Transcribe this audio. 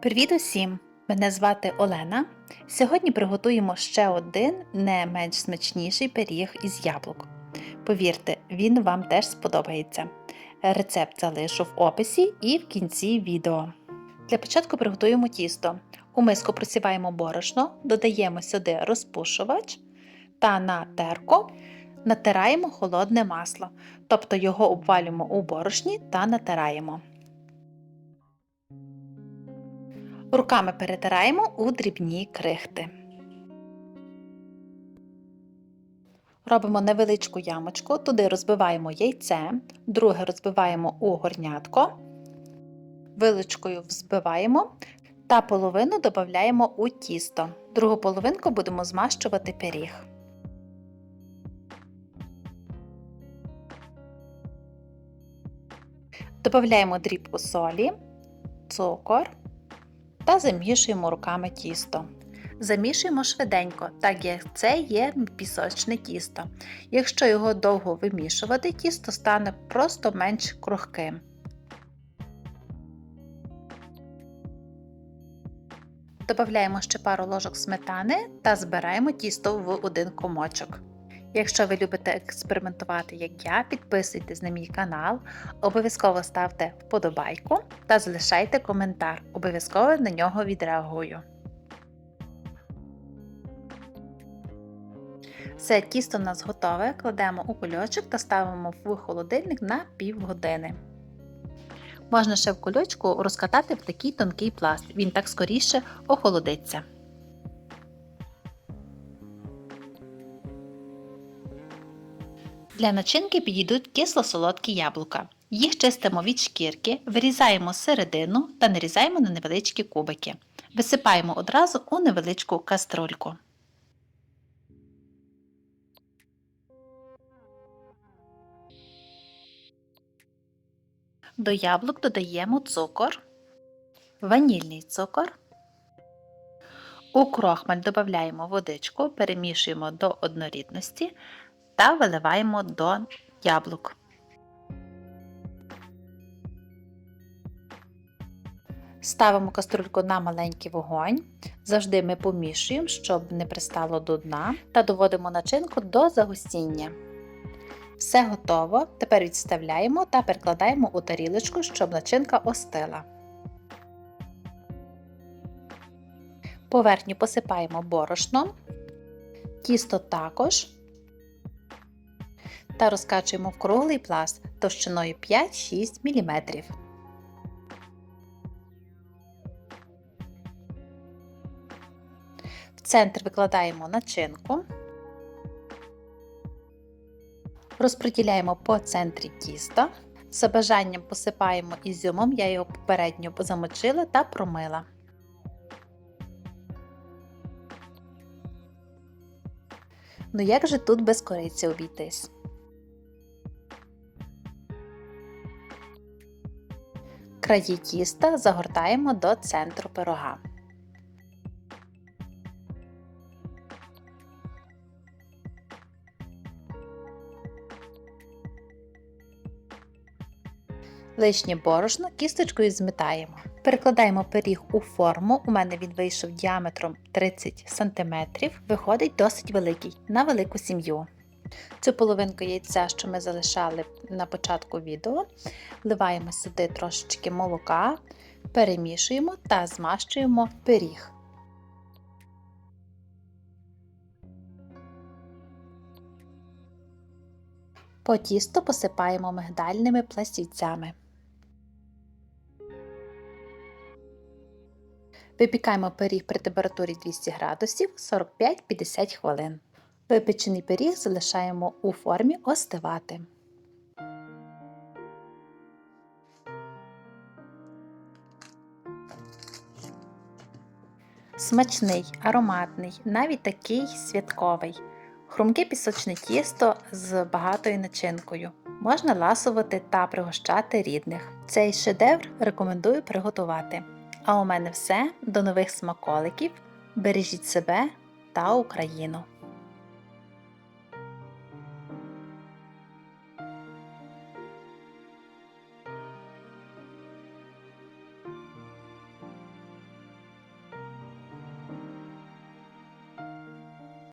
Привіт усім! Мене звати Олена. Сьогодні приготуємо ще один не менш смачніший пиріг із яблук. Повірте, він вам теж сподобається. Рецепт залишу в описі і в кінці відео. Для початку приготуємо тісто. У миску просіваємо борошно, додаємо сюди розпушувач та на терку натираємо холодне масло, тобто його обвалюємо у борошні та натираємо. Руками перетираємо у дрібні крихти. Робимо невеличку ямочку, туди розбиваємо яйце, друге розбиваємо у горнятко, вилочкою взбиваємо та половину додаємо у тісто. Другу половинку будемо змащувати пиріг. Додаємо дрібку солі, цукор та замішуємо руками тісто. Замішуємо швиденько, так як це є пісочне тісто. Якщо його довго вимішувати, тісто стане просто менш крохким. Додаємо ще пару ложок сметани та збираємо тісто в один комочок. Якщо ви любите експериментувати, як я, підписуйтесь на мій канал, обов'язково ставте вподобайку та залишайте коментар. Обов'язково на нього відреагую. Все, тісто у нас готове, кладемо у кульочок та ставимо в холодильник на півгодини. Можна ще в кульочку розкатати в такий тонкий пласт, він так скоріше охолодиться. Для начинки підійдуть кисло-солодкі яблука. Їх чистимо від шкірки, вирізаємо середину та нарізаємо на невеличкі кубики. Висипаємо одразу у невеличку каструльку. До яблук додаємо цукор, ванільний цукор. У крохмаль додаємо водичку, перемішуємо до однорідності та виливаємо до яблук. Ставимо каструльку на маленький вогонь. Завжди ми помішуємо, щоб не пристало до дна, та доводимо начинку до загустіння. Все готово. Тепер відставляємо та перекладаємо у тарілочку, щоб начинка остила. Поверхню посипаємо борошном, тісто також та розкачуємо в круглий пласт товщиною 5-6 мм. В центр викладаємо начинку, розподіляємо по центрі тіста. За бажанням посипаємо ізюмом, я його попередньо замочила та промила. Ну як же тут без кориці обійтись? Краї тіста загортаємо до центру пирога. Лишнє борошно кісточкою змітаємо. Перекладаємо пиріг у форму. У мене він вийшов діаметром 30 см, виходить досить великий на велику сім'ю. Цю половинку яйця, що ми залишали на початку відео, вливаємо сюди трошечки молока, перемішуємо та змащуємо пиріг. По тісту посипаємо мигдальними пластівцями. Випікаємо пиріг при температурі 200 градусів 45-50 хвилин. Випечений пиріг залишаємо у формі остивати. Смачний, ароматний, навіть такий святковий. Хрумке пісочне тісто з багатою начинкою. Можна ласувати та пригощати рідних. Цей шедевр рекомендую приготувати. А у мене все. До нових смаколиків. Бережіть себе та Україну!